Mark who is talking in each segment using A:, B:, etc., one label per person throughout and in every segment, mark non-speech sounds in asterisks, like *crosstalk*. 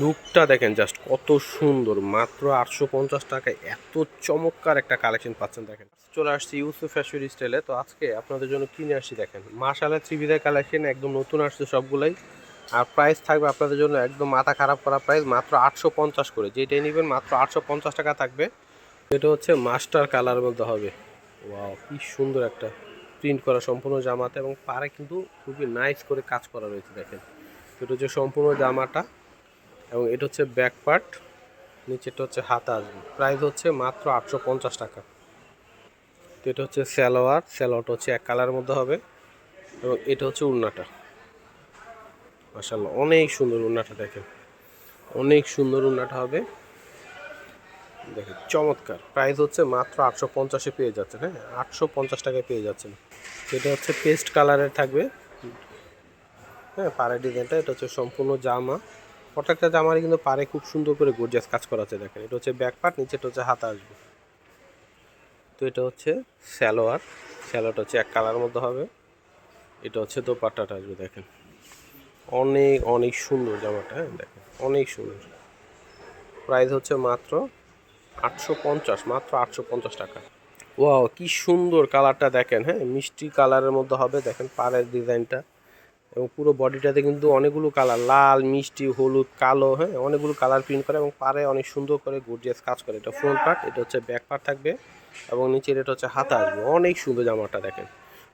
A: লুকটা দেখেন জাস্ট কত সুন্দর। মাত্র আটশো পঞ্চাশ টাকায় এত চমৎকার একটা কালেকশন পাচ্ছেন দেখেন। চলে আসছি ইউসুফ ফ্যাশন স্টাইলে। তো আজকে আপনাদের জন্য কিনে আসছি দেখেন। মাশালা থ্রিবিদের কালেকশন, একদম নতুন আসছে সবগুলাই। আর প্রাইস থাকবে আপনাদের জন্য একদম মাথা খারাপ করা প্রাইস মাত্র আটশো পঞ্চাশ করে। যেটাই নেবেন মাত্র আটশো পঞ্চাশ টাকা থাকবে। এটা হচ্ছে মাস্টার কালার মধ্যে হবে। ওয়াও, কি সুন্দর একটা প্রিন্ট করা সম্পূর্ণ জামাতে এবং পারে কিন্তু খুবই নাইস করে কাজ করা রয়েছে দেখেন। এটা হচ্ছে সম্পূর্ণ জামাটা। এবং এটা হচ্ছে ব্যাক পার্ট নিচেটা হচ্ছে হাতা আসবে। প্রাইস হচ্ছে মাত্র আটশো পঞ্চাশ টাকা। তো এটা হচ্ছে স্যালোয়ার স্যালোয়ারটা হচ্ছে এক কালারের মধ্যে হবে এবং এটা হচ্ছে উন্নাটা। মাসাল্লাহ অনেক সুন্দর উন্নাটা দেখেন। অনেক সুন্দর উন্নাটা হবে। দেখেন, চমৎকার। প্রাইস হচ্ছে মাত্র আটশো পঞ্চাশে পেয়ে যাচ্ছেন হ্যাঁ? আটশো পঞ্চাশ টাকায় পেয়ে যাচ্ছেন। এটা হচ্ছে পেস্ট কালারের থাকবে। হ্যাঁ পাড়ের ডিজাইনটা এটা হচ্ছে সম্পূর্ণ জামা। প্রত্যেকটা জামারই কিন্তু পারে খুব সুন্দর করে গর্জিয়াস কাজ করা আছে দেখেন। এটা হচ্ছে ব্যাক পার্ট নিচেটা হচ্ছে হাতা আসবে। তো এটা হচ্ছে স্যালোয়ার স্যালোয়ারটা হচ্ছে এক কালার মধ্যে হবে। এটা হচ্ছে দোপাট্টাটা আসবে দেখেন। অনেক অনেক সুন্দর জামাটা হ্যাঁ দেখেন। অনেক সুন্দর। প্রাইস হচ্ছে মাত্র আটশো পঞ্চাশ, মাত্র আটশো পঞ্চাশ টাকা। ওয়াও কি সুন্দর কালারটা দেখেন হ্যাঁ মিষ্টি কালারের মধ্যে হবে। দেখেন পাড়ের ডিজাইনটা এবং পুরো বডিটাতে কিন্তু অনেকগুলো কালার লাল, মিষ্টি, হলুদ, কালো হ্যাঁ অনেকগুলো কালার প্রিন্ট করে এবং পারে অনেক সুন্দর করে গর্জিয়াস কাজ করে। এটা ফ্রন্ট পার্ট এটা হচ্ছে ব্যাক পার্ট থাকবে এবং নিচের এটা হচ্ছে হাতা আসবে। অনেক সুন্দর জামাটা দেখেন।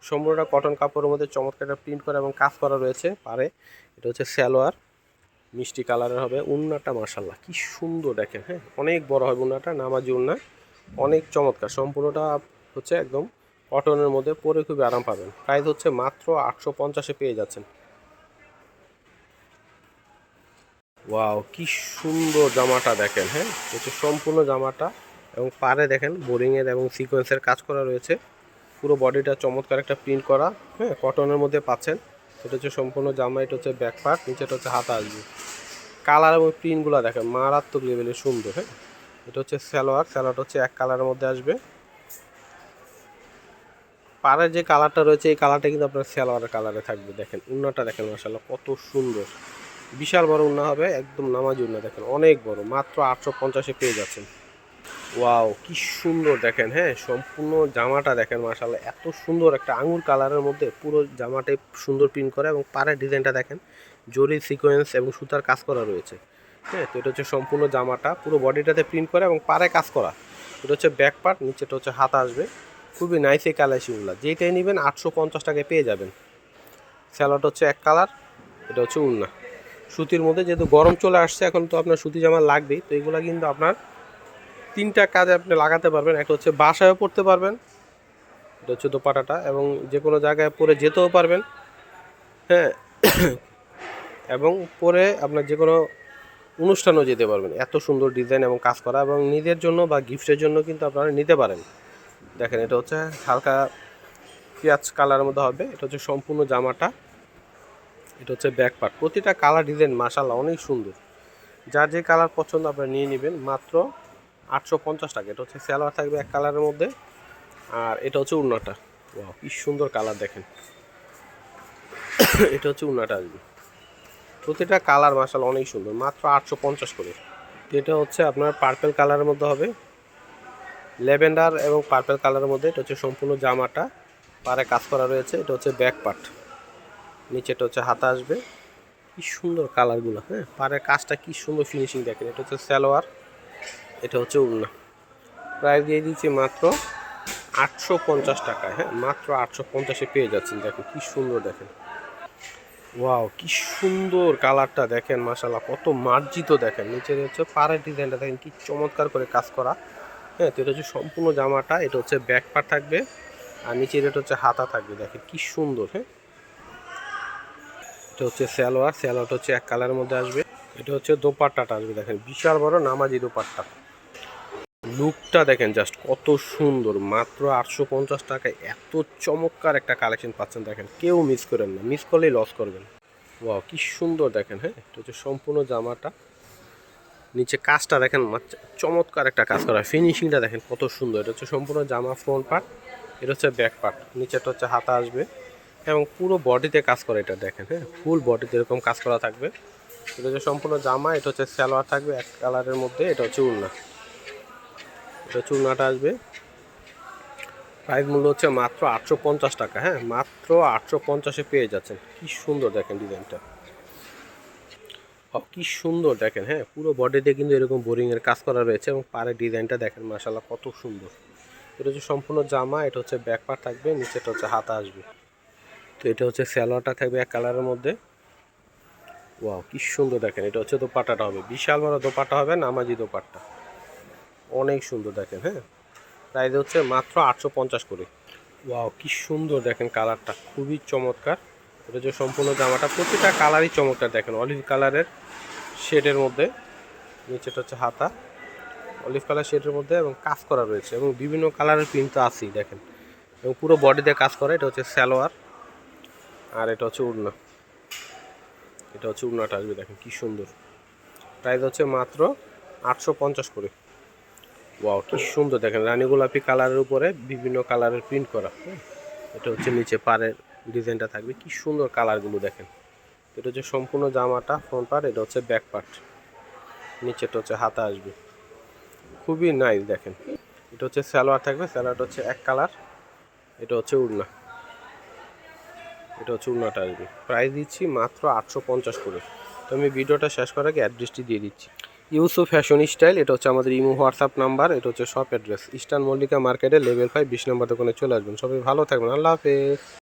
A: সম্পূর্ণটা কটন কাপড়ের মধ্যে চমৎকার একটা প্রিন্ট করা এবং কাজ করা রয়েছে পারে এটা হচ্ছে স্যালোয়ার মিষ্টি কালারের হবে। উন্নাটা মার্শাল্লাহ কি সুন্দর দেখেন হ্যাঁ অনেক বড় হবে উন্নাটা, নামাজি উন্না, অনেক চমৎকার। সম্পূর্ণটা হচ্ছে একদম কটনের মধ্যে পরে খুবই আরাম পাবেন। প্রাইস হচ্ছে মাত্র আটশো পঞ্চাশে পেয়ে যাচ্ছেন। ওয়াও কি সুন্দর জামাটা দেখেন হ্যাঁ? হচ্ছে সম্পূর্ণ জামাটা এবং পারে দেখেন বোরিংয়ের এবং সিকোয়েন্সের কাজ করা রয়েছে। পুরো বডিটা চমৎকার একটা প্রিন্ট করা হ্যাঁ? কটনের মধ্যে পাচ্ছেন। এটা হচ্ছে সম্পূর্ণ জামা, এটা হচ্ছে ব্যাক পার্ট নিচেটা হচ্ছে হাতা আসবে। কালার এবং প্রিন্টগুলো দেখেন, মারাত্মক লেভেলের সুন্দর হ্যাঁ? এটা হচ্ছে স্যালোয়ার স্যালোয়ারটা হচ্ছে এক কালারের মধ্যে আসবে। পাড়ের যে কালারটা রয়েছে, এই কালারটা কিন্তু আপনার সালোয়ারের কালারে থাকবে। দেখেন, উন্নাটা দেখেন মাসাল্লাহ কত সুন্দর। বিশাল বড় উন্না হবে, একদম নামাজি উন্না, দেখেন, অনেক বড়, মাত্র আটশো পঞ্চাশে পেয়ে যাচ্ছেন। ওয়াও, কি সুন্দর, দেখেন হ্যাঁ সম্পূর্ণ জামাটা দেখেন মাসাল্লাহ এত সুন্দর একটা আঙুর কালারের মধ্যে পুরো জামাটাই সুন্দর প্রিন্ট করা এবং পাড়ের ডিজাইনটা দেখেন জরি সিকোয়েন্স এবং সুতার কাজ করা রয়েছে। হ্যাঁ তো এটা হচ্ছে সম্পূর্ণ জামাটা, পুরো বডিটাতে প্রিন্ট করা এবং পাড়ে কাজ করা। এটা হচ্ছে ব্যাক পার্ট নিচেটা হচ্ছে হাত আসবে। খুবই নাইস এই কালাইশিগুলো যেটাই নেবেন আটশো পঞ্চাশ টাকায় পেয়ে যাবেন। স্যালাড হচ্ছে এক কালার এটা হচ্ছে উন্না। সুতির মধ্যে যেহেতু গরম চলে আসছে, এখন তো আপনার সুতি জামা লাগবেই। তো এগুলো কিন্তু আপনার তিনটা কাজে আপনি লাগাতে পারবেন। একটা হচ্ছে বাসায়ও পড়তে পারবেন, এটা হচ্ছে দোপাটাটা এবং যে কোনো জায়গায় পরে যেতেও পারবেন। হ্যাঁ এবং পরে আপনার যে কোনো অনুষ্ঠানেও যেতে পারবেন। এত সুন্দর ডিজাইন এবং কাজ করা এবং নিজের জন্য বা গিফটের জন্য কিন্তু আপনারা নিতে পারেন। দেখেন, এটা হচ্ছে হালকা পেঁয়াজ কালারের মধ্যে হবে। এটা হচ্ছে সম্পূর্ণ জামাটা। এটা হচ্ছে ব্যাক পার্ট প্রতিটা কালার ডিজাইন মাসাল্লাহ অনেক সুন্দর। যার যে কালার পছন্দ আপনারা নিয়ে নেবেন, মাত্র আটশো পঞ্চাশ টাকা। এটা হচ্ছে স্যালোয়ার থাকবে এক কালারের মধ্যে। আর এটা হচ্ছে উন্নাটা। ওয়াও কি সুন্দর কালার দেখেন। *coughs* এটা হচ্ছে উন্নাটা আসবে। প্রতিটা কালার মাসাল অনেক সুন্দর। মাত্র আটশো পঞ্চাশ করে। এটা হচ্ছে আপনার পার্পেল কালারের মধ্যে হবে। ল্যাভেন্ডার এবং পার্পেল কালারের মধ্যে এটা হচ্ছে সম্পূর্ণ জামাটা। পারে কাজ করা রয়েছে, এটা হচ্ছে ব্যাক পার্ট। নিচেটা হচ্ছে হাতা আসবে। কি সুন্দর কালারগুলো হ্যাঁ? পাড়ের কাজটা কি সুন্দর ফিনিশিং দেখেন, এটা হচ্ছে সালোয়ার, এটা হচ্ছে উন্না। প্রাইস দিয়ে দিচ্ছি মাত্র আটশো পঞ্চাশ টাকায় হ্যাঁ? মাত্র আটশো পঞ্চাশে পেয়ে যাচ্ছেন, দেখেন কি সুন্দর দেখেন। ওয়াও, কি সুন্দর কালারটা দেখেন মাসাল্লাহ কত মার্জিত দেখেন। নিচের হচ্ছে পাড়ের ডিজাইনটা দেখেন, কি চমৎকার করে কাজ করা। হ্যাঁ তো এটা হচ্ছে সম্পূর্ণ জামাটা, এটা হচ্ছে ব্যাক পার্ট থাকবে, আর নিচের এটা হচ্ছে হাতা থাকবে, দেখেন কি সুন্দর হ্যাঁ। এটা হচ্ছে স্যালোয়ার স্যালোয়ারটা হচ্ছে এক কালারের মধ্যে আসবে, এটা হচ্ছে দোপাট্টাটা আসবে, দেখেন বিশাল বড় নামাজি দোপাট্টা। লুকটা দেখেন জাস্ট কত সুন্দর, মাত্র আটশো পঞ্চাশ টাকায় এত চমৎকার একটা কালেকশন পাচ্ছেন, দেখেন, কেউ মিস করেন না মিস করলেই লস করবেন। ওয়াও কি সুন্দর দেখেন হ্যাঁ এটা হচ্ছে সম্পূর্ণ জামাটা। নিচে কাজটা দেখেন চমৎকার একটা কাজ করা ফিনিশিংটা দেখেন কত সুন্দর। এটা হচ্ছে সম্পূর্ণ জামা ফ্রন্ট পার্ট এটা হচ্ছে ব্যাক পার্ট নিচেটা হচ্ছে হাতা আসবে এবং পুরো বডিতে কাজ করে এটা দেখেন হ্যাঁ? ফুল বডিতে এরকম কাজ করা থাকবে। এটা হচ্ছে সম্পূর্ণ জামা, এটা হচ্ছে সালোয়ার থাকবে এক কালারের মধ্যে, এটা হচ্ছে উড়না এটা হচ্ছে উড়নাটা আসবে। প্রাইস মূল্য হচ্ছে মাত্র আটশো পঞ্চাশ টাকা হ্যাঁ? মাত্র আটশো পঞ্চাশে পেয়ে যাচ্ছেন। কি সুন্দর দেখেন ডিজাইনটা ও কি সুন্দর দেখেন হ্যাঁ? পুরো বডিতে কিন্তু এরকম বোরিংয়ের কাজ করা রয়েছে এবং পাড়ের ডিজাইনটা দেখেন মাসাল্লাহ কত সুন্দর। এটা হচ্ছে সম্পূর্ণ জামা, এটা হচ্ছে ব্যাক পার্ট থাকবে নিচেটা হচ্ছে হাতা আসবে। তো এটা হচ্ছে স্যালোয়ারটা থাকবে এক কালারের মধ্যে। ওয়াও, কি সুন্দর দেখেন, এটা হচ্ছে দোপাট্টাটা হবে। বিশাল বড় দোপাট্টা হবে, নামাজি দোপাট্টা। অনেক সুন্দর দেখেন হ্যাঁ? প্রাইস হচ্ছে মাত্র আটশো পঞ্চাশ করে। ওয়াও, কি সুন্দর দেখেন কালারটা, খুবই চমৎকার। এটা যে সম্পূর্ণ জামাটা, প্রতিটা কালারই চমৎকার দেখেন। অলিভ কালারের শেডের মধ্যে নিচেটা হচ্ছে হাতা। অলিভ কালার শেডের মধ্যে এবং কাজ করা রয়েছে এবং বিভিন্ন কালারের প্রিন্ট তো আছেই, দেখেন। এবং পুরো বডিতে কাজ করা, এটা হচ্ছে স্যালোয়ার আর এটা হচ্ছে উড়না। এটা হচ্ছে উড়নাটা আসবে, দেখেন কি সুন্দর। প্রাইস হচ্ছে মাত্র আটশো পঞ্চাশ করে। ওয়াও কি সুন্দর, দেখেন। রানী গোলাপি কালারের উপরে বিভিন্ন কালারের প্রিন্ট করা। এটা হচ্ছে নিচে পাড়ের ডিজাইনটা থাকবে। কি সুন্দর কালারগুলো দেখেন। এটা হচ্ছে সম্পূর্ণ জামাটা ফ্রন্ট পার্ট এটা হচ্ছে ব্যাক পার্ট নিচেটা হচ্ছে হাতা আসবে। খুবই নাইস দেখেন। এটা হচ্ছে সালোয়ার থাকবে, সালোয়ারটা হচ্ছে এক কালার, এটা হচ্ছে উড়না। এটা হচ্ছে উড়নাটা আসবে। প্রাইস দিচ্ছি মাত্র আটশো পঞ্চাশ করে। তো আমি ভিডিওটা শেষ করার আগে অ্যাড্রেসটি দিয়ে দিচ্ছি। ইউসু ফ্যাশন স্টাইল এটা হচ্ছে আমাদের ইমো হোয়াটসঅ্যাপ নাম্বার, এটা হচ্ছে শপ অ্যাড্রেস ইস্টার্ন মল্লিকা মার্কেটে লেভেল ফাইভ বিশ নম্বর দোকানে চলে আসবেন। সবাই ভালো থাকবেন। আল্লাহ হাফেজ।